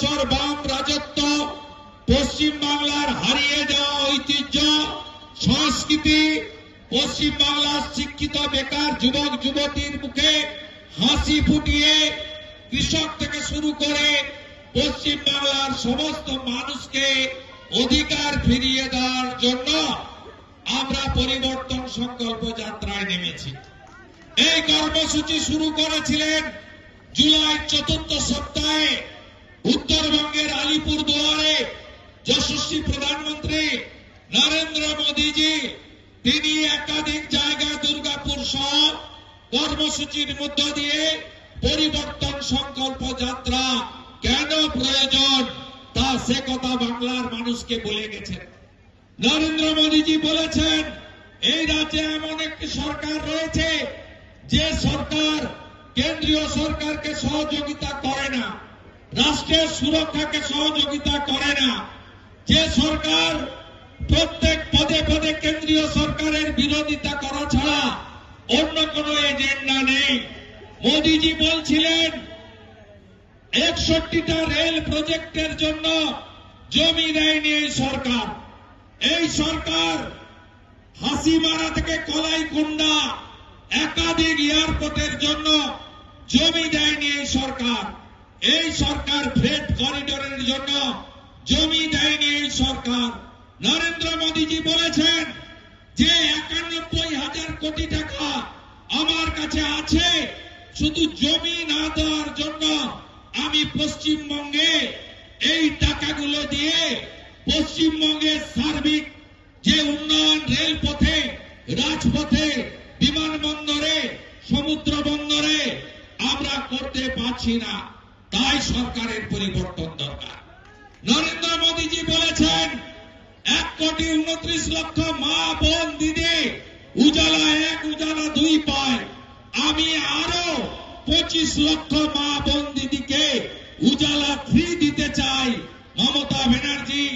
বছর বাম রাজত্ব, পশ্চিম বাংলার হারিয়ে যাওয়া ঐতিহ্য, সংস্কৃতি, পশ্চিম বাংলার শিক্ষিত বেকার যুবক, যুবতীর মুখে হাসি ফুটিয়ে কৃষক থেকে শুরু করে পশ্চিম বাংলার সমস্ত মানুষকে অধিকার ফিরিয়ে দেওয়ার জন্য আমরা পরিবর্তন সংকল্প যাত্রায় নেমেছি। এই কর্মসূচি শুরু করেছিলেন জুলাই চতুর্থ সপ্তাহে উত্তরবঙ্গের আলিপুর দুয়ারে যশস্বী প্রধানমন্ত্রী নরেন্দ্র মোদীজি, তিনি একাধিক জায়গায় দুর্গাপুর সহ কর্মসূচির মধ্য দিয়ে পরিবর্তন সংকল্প যাত্রা কেন প্রয়োজন তা সে কথা বাংলার মানুষকে বলে গেছেন। নরেন্দ্র মোদীজি বলেছেন, এই রাজ্যে এমন একটি সরকার রয়েছে যে সরকার কেন্দ্রীয় সরকারকে সহযোগিতা করে না। রাষ্ট্রের সুরক্ষাকে সহযোগিতা করে না। যে সরকার প্রত্যেক পদে পদে কেন্দ্রীয় সরকারের বিরোধিতা করা ছাড়া অন্য কোনো এজেন্ডা নেই। মোদীজি বলছিলেন, একষট্টিটা রেল প্রজেক্টের জন্য জমি দেয়নি এই সরকার। এই সরকার হাসিমারা থেকে কলাইকুণ্ডা একাধিক এয়ারপোর্টের জন্য জমি দেয়নি এই সরকার। এই সরকার ফ্রেট করিডোরের জন্য জমি দেয়নি এই সরকার। নরেন্দ্র মোদীজি বলেছেন যে একানব্বই হাজার কোটি টাকা আমার কাছে আছে, শুধু জমি না দেওয়ার জন্য আমি পশ্চিমবঙ্গে এই টাকাগুলো দিয়ে পশ্চিমবঙ্গের সার্বিক যে উন্নয়ন রেলপথে, রাজপথে, বিমানবন্দরে সমুদ্র বন্দরে আমরা করতে পারছি না। সরকারের পরিবর্তন দরকার। নরেন্দ্র মোদীজি বলেছেন, এক কোটি উনত্রিশ লক্ষ মা বোন দিদি উজালা এক, উজালা দুই পায়। আমি আরও পঁচিশ লক্ষ মা বোন দিদিকে উজালা থ্রি দিতে চাই। মমতা ব্যানার্জি,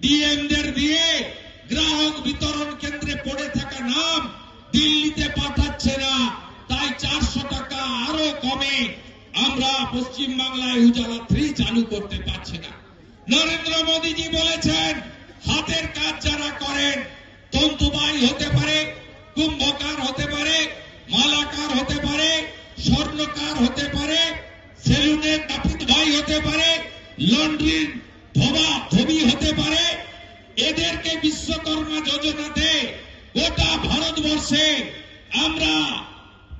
ডিএমদের দিয়ে গ্রাহক বিতরণ কেন্দ্রে পড়ে থাকা নাম দিল্লিতে পাঠাচ্ছে না, তাই চারশো টাকা আরও কমে। আমরা পশ্চিম বাংলায় উজালা থ্রি চালু করতে পারছি না। নরেন্দ্র মোদীজি বলেছেন, হাতের কাজ যারা করেন, তন্তুবাই হতে পারে, কুম্ভকার হতে পারে, মালাকার হতে পারে, স্বর্ণকার হতে পারে সেলুনের নাপিত ভাই হতে পারে, লন্ড্রির ধোবা ধবি হতে পারে, এদেরকে বিশ্বকর্মা যোজনাতে গোটা ভারতবর্ষে আমরা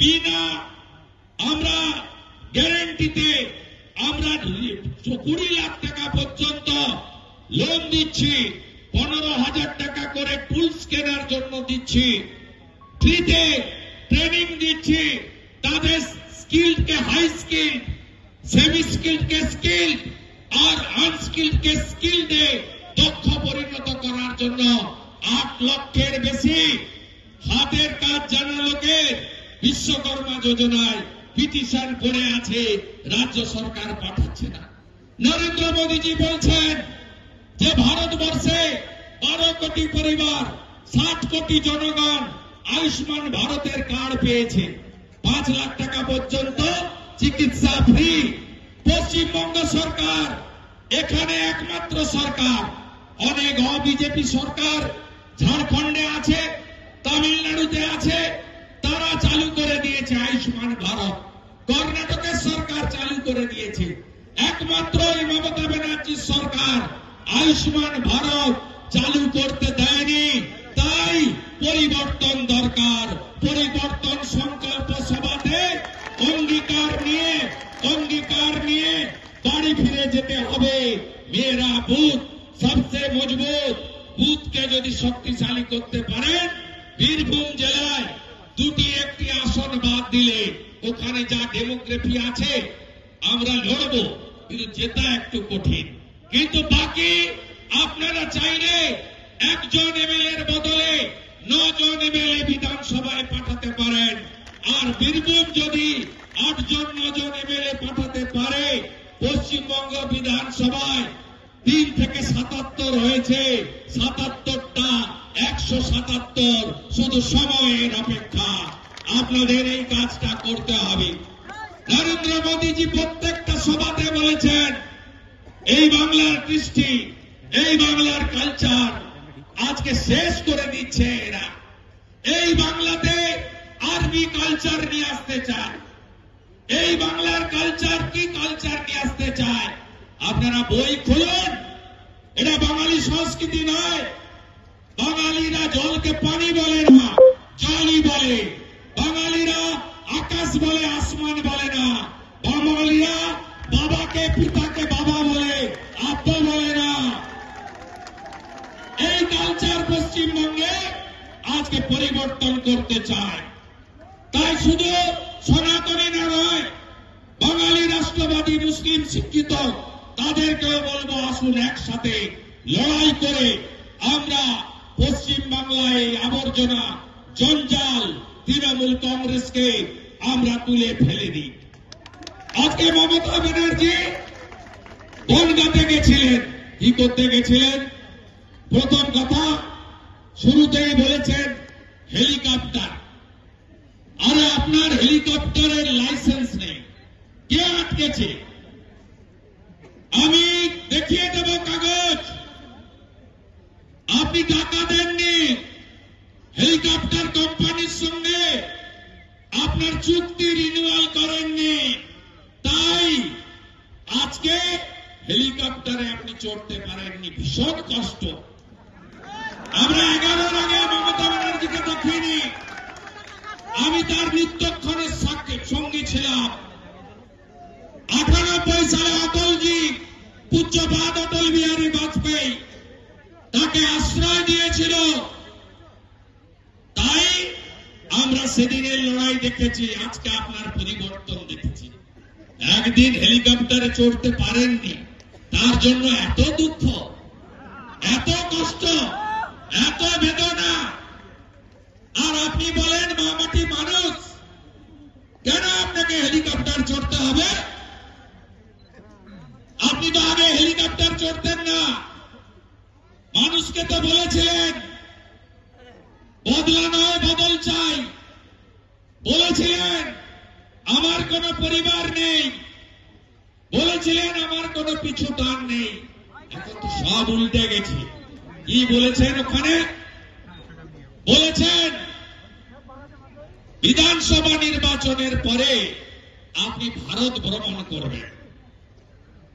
বিনা, আমরা গ্যারেন্টিতে আমরা কুড়ি লাখ টাকা পর্যন্ত লোন দিচ্ছি, পনেরো হাজার টাকা করে টুলস কেনার জন্য দিচ্ছি ফ্রিতে ট্রেনিং দিচ্ছি, তাদের স্কিল্ড কে হাই স্কিল্ড সেমি স্কিল্ড কে স্কিল্ড আর আনস্কিল্ড কে স্কিল্ডে দক্ষ পরিণত করার জন্য আট লক্ষের বেশি হাতের কাজ জানা লোকের বিশ্বকর্মা যোজনায় পিটিশন করে আছে, রাজ্য সরকার পাঠাচ্ছে না। নরেন্দ্র মোদীজি বলছেন যে ভারতবর্ষে বারো কোটি পরিবার, ষাট কোটি জনগণ আয়ুষ্মান ভারতের কার্ড পেয়েছে। পাঁচ লাখ টাকা পর্যন্ত চিকিৎসা ফ্রি। পশ্চিমবঙ্গ সরকার, এখানে একমাত্র সরকার। অনেক অবিজেপি সরকার ঝাড়খণ্ডে আছে, তামিলনাড়ুতে আছে তারা চালু করে দিয়েছে আয়ুষ্মান ভারত। কর্ণাটকের সরকার চালু করে দিয়েছে। একমাত্র এই মমতা ব্যানার্জির সরকার আয়ুষ্মান ভারত চালু করতে দেয়নি। তাই পরিবর্তন দরকার। পরিবর্তন সংকল্প সভাতে অঙ্গীকার নিয়ে অঙ্গীকার নিয়ে বাড়ি ফিরে যেতে হবে। মেয়েরা বুথ সবচেয়ে মজবুত। বুথকে যদি শক্তিশালী করতে পারেন, বীরভূম জেলায় ওখানে যা ডেমোগ্রাফি আছে, আমরা লড়বো, কিন্তু জেতা একটু কঠিন। কিন্তু বাকি, আপনারা চাইলে একজন এমএলএ এর বদলে নজন এমএলএ বিধানসভায় পাঠাতে পারেন। আর বীরভূম যদি আটজন, নজন এমএলএ পাঠাতে পারে, পশ্চিমবঙ্গ বিধানসভায় তিন থেকে সাতাত্তর হয়েছে। সাতাত্তরটা একশো সাতাত্তর, শুধু সময়ের অপেক্ষা। আপনাদের এই কাজটা করতে হবে। নরেন্দ্র মোদীজি প্রত্যেকটা সভাতে বলেছেন, এই বাংলার কৃষ্টি, এই বাংলার কালচার আজকে শেষ করে দিচ্ছে এরা। এই বাংলাতে আরবি কালচার নিয়ে আসতে চায়। এই বাংলার কালচার কি কালচার নিয়ে আসতে চায়? আপনারা বই খুলুন। এটা বাঙালি সংস্কৃতি নয়। বাঙালিরা জলকে পানি বলে না, জলই বলে। আকাশ বলে, আসমান বলে না। বাঙালিরা বাবাকে, পিতাকে বাবা বলে, আব্বা বলে না। এই কালচার পশ্চিমবঙ্গে আজকে পরিবর্তন করতে চায়। তাই শুধু সনাতনী না নয় বাঙালি রাষ্ট্রবাদী মুসলিম শিক্ষিত, তাদেরকেও বলব, আসুন একসাথে লড়াই করে আমরা পশ্চিম বাংলায় এই আবর্জনা, জঞ্জাল, তৃণমূল কংগ্রেসকে আমরা তুলে ফেলে দিই। আজকে মমতা ব্যানার্জি বনগাতে গেছিলেন। কি করতে গেছিলেন? প্রথম কথা, শুরুতেই বলেছেন, হেলিকপ্টার। আরে আপনার হেলিকপ্টারের লাইসেন্স নেই। কে আটকেছে? আমি দেখিয়ে দেব কাগজ। আপনি টাকা দেননি। হেলিকপ্টার কোম্পানির সঙ্গে আপনার চুক্তি রিনিউয়াল করেননি। তাই আজকে হেলিকপ্টারে আপনি চড়তে পারেননি। ভীষণ কষ্ট। আমরা এগারোর আগে মমতা ব্যানার্জিকে দেখিনি। আমি তার নিত্যক্ষণের সাক্ষী, সঙ্গী ছিলাম। আঠানব্বই সালে অটলজি পূজ্যপাদ অটল বিহারী বাজপেয়ী। তাকে আশ্রয় দিয়েছিল তাই আমরা সেদিনের লড়াই দেখেছি, আজকে আপনার পরিবর্তন দেখেছি। একদিন হেলিকপ্টারে চড়তে পারেননি, তার জন্য এত দুঃখ, এত কষ্ট, এত বেদনা। আর আপনি বলেন মামাটি মানুষ, কেন আপনাকে হেলিকপ্টার চড়তে হবে? আপনি তো আগে হেলিকপ্টার চড়তেন না। মানুষকে তো বলেছিলেন, বদলা নয়, বদল চাই। বলেছিলেন, আমার কোন পরিবার নেই। বলেছিলেন, আমার কোনো পিছু টান নেই। এখন তো সব উল্টে গেছে। কি বলেছেন ওখানে? বলেছেন, বিধানসভা নির্বাচনের পরে আপনি ভারত ভ্রমণ করবেন।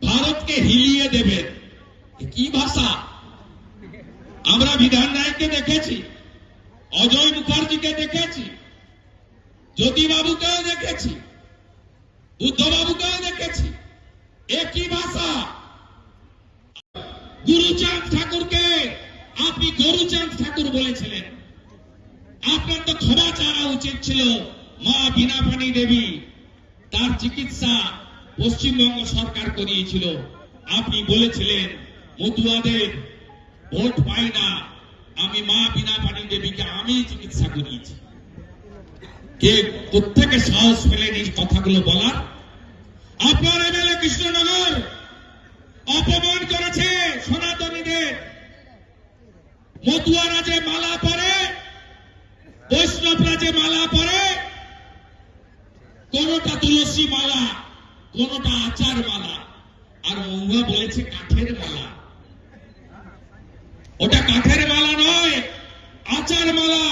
ভারতকে হিলিয়ে দেবেন। কি ভাষা? আমরা বিধান নায়ককে দেখেছি, অজয় মুখার্জিকে দেখেছি জ্যোতিবাবুকেও দেখেছি, বুদ্ধবাবুকেও দেখেছি এ কি ভাষা। গুরুচাঁদ ঠাকুরকে আপনি গরুচাঁদ ঠাকুর বলেছিলেন। আপনার তো ক্ষমা চাওয়া উচিত ছিল, মা বিনাপানি দেবী। তার চিকিৎসা পশ্চিমবঙ্গ সরকার করিয়েছিল। আপনি বলেছিলেন, মতুয়াদের ভোট পাই না, আমি মা বিনাপানি দেবীকে আমি চিকিৎসা করিয়েছি। কে প্রত্যেকে সাহস পেলেন এই কথাগুলো বলার। আপনার এমএলএ কৃষ্ণনগর অপমান করেছে সনাতনীদের। মতুয়ারা যে মালা পরে বৈষ্ণবরা যে মালা পরে, কোনটা তুলসী মালা, কোনটা আচার মালা, আর মৌয়া বলেছে কাঠের মালা। ওটা কাঠের মালা নয়, আচার মালা।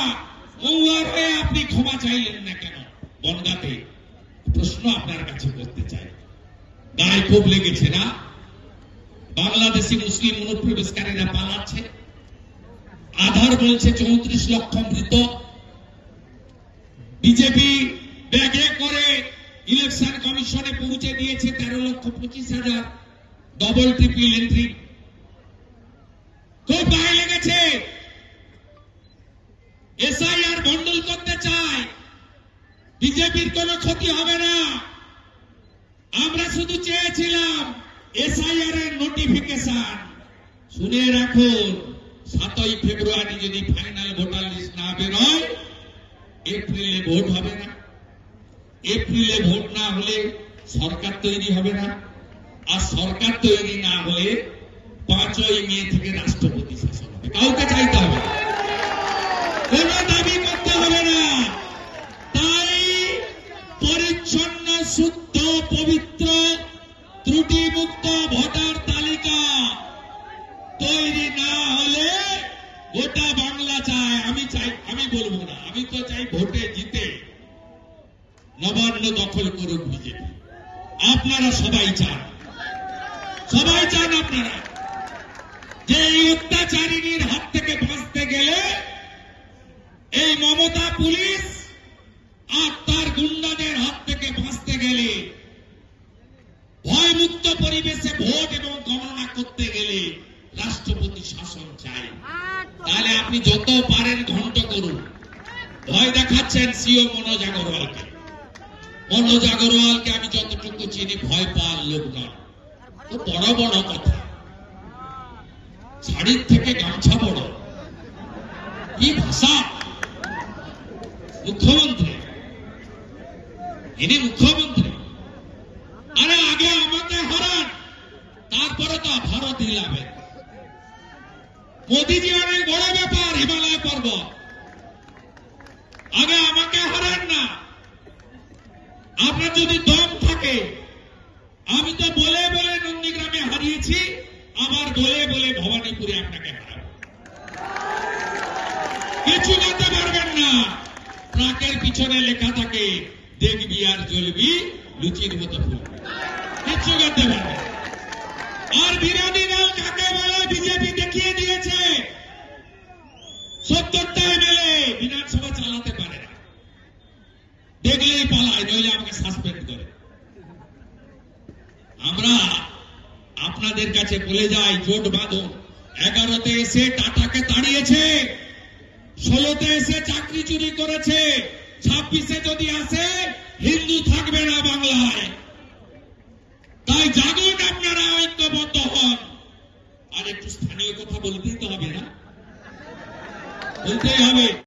মৌয়ার আপনি ক্ষমা চাইলেন না কেন? বনগাতে প্রশ্ন আপনার কাছে করতে চাই। গায়ে খুব লেগেছে না? বাংলাদেশি মুসলিম অনুপ্রবেশকারীরা পালাচ্ছে। আধার বলছে চৌত্রিশ লক্ষ মৃত। বিজেপি ব্যাগে করে ইলেকশন কমিশনে পৌঁছে দিয়েছে তেরো লক্ষ পঁচিশ হাজার ডবল ট্রিপল এন্ট্রি খুব গায়ে লেগেছে এসআইআর বন্ডল করতে চায় বিজেপির কোনো ক্ষতি হবে না। আমরা শুধু চেয়েছিলাম এসআইআর এর নোটিফিকেশন শুনে রাখুন, সাতই ফেব্রুয়ারি যদি ফাইনাল ভোটার লিস্ট না বেরোয় এপ্রিলে ভোট হবে না। এপ্রিলে ভোট না হলে সরকার তৈরি হবে না। আর সরকার তৈরি না হলে পাঁচই মে থেকে রাষ্ট্রপতি শাসন হবে। কাউকে চাইতে হবে। কোন সবাই চান। সবাই চান আপনারা। যে এই অত্যাচারিণীর হাত থেকে বাঁচতে গেলে এই মমতা পুলিশ আর তার গুন্ডাদের হাত থেকে বাঁচতে গেলে, ভয়মুক্ত পরিবেশে ভোট এবং গণনা করতে গেলে রাষ্ট্রপতি শাসন চাই তাহলে আপনি যত পারেন ঘন্ট করুন। ভয় দেখাচ্ছেন সিও মনোজ আগরওয়ালকে। মনোজ আগরওয়ালকে আমি যতটুকু চিনি, ভয় পাওয়ার লোক নয় তো বড় বড় কথা। শাড়ির থেকে গামছা বড়। কি ভাষা? মুখ্যমন্ত্রী। ইনি মুখ্যমন্ত্রী। আরে আগে আমাকে হারান, তারপরে তো ভারত হিলাবে। মোদিজি অনেক বড় ব্যাপার, হিমালয় পর্বত। আগে আমাকে হারান না। আপনার যদি দম থাকে, আমি তো বলে বলে নন্দীগ্রামে হারিয়েছি, আবার বলে বলে ভবানীপুরে আপনাকে হারাবো। কিছু করতে পারবেন না। ট্রাকের পিছনে লেখা থাকে, দেখবি আর জ্বলবি লুচির মতো ফুলবি কিচ্ছু করতে পারবে আর বিরোধী দল কাকে বলে? বিজেপি দেখিয়ে দিয়েছে। সত্তরটা এমএলএ বিধানসভা চালাতে পারে না। দেখলেই পালায়, নইলে আমাকে সাসপেন্ড করে। আমরা আপনাদের কাছে বলে যাই, জোট বাঁধুন। এগারোতে এসে টাটাকে তাড়িয়েছে, ষোলোতে এসে চাকরি চুরি করেছে, ছাব্বিশে যদি আসে, হিন্দু থাকবে না বাংলায়। তাই জাগুন আপনারা ঐক্যবদ্ধ হন। আর একটু স্থানীয় কথা বলতেই তো হবে না। বলতেই হবে।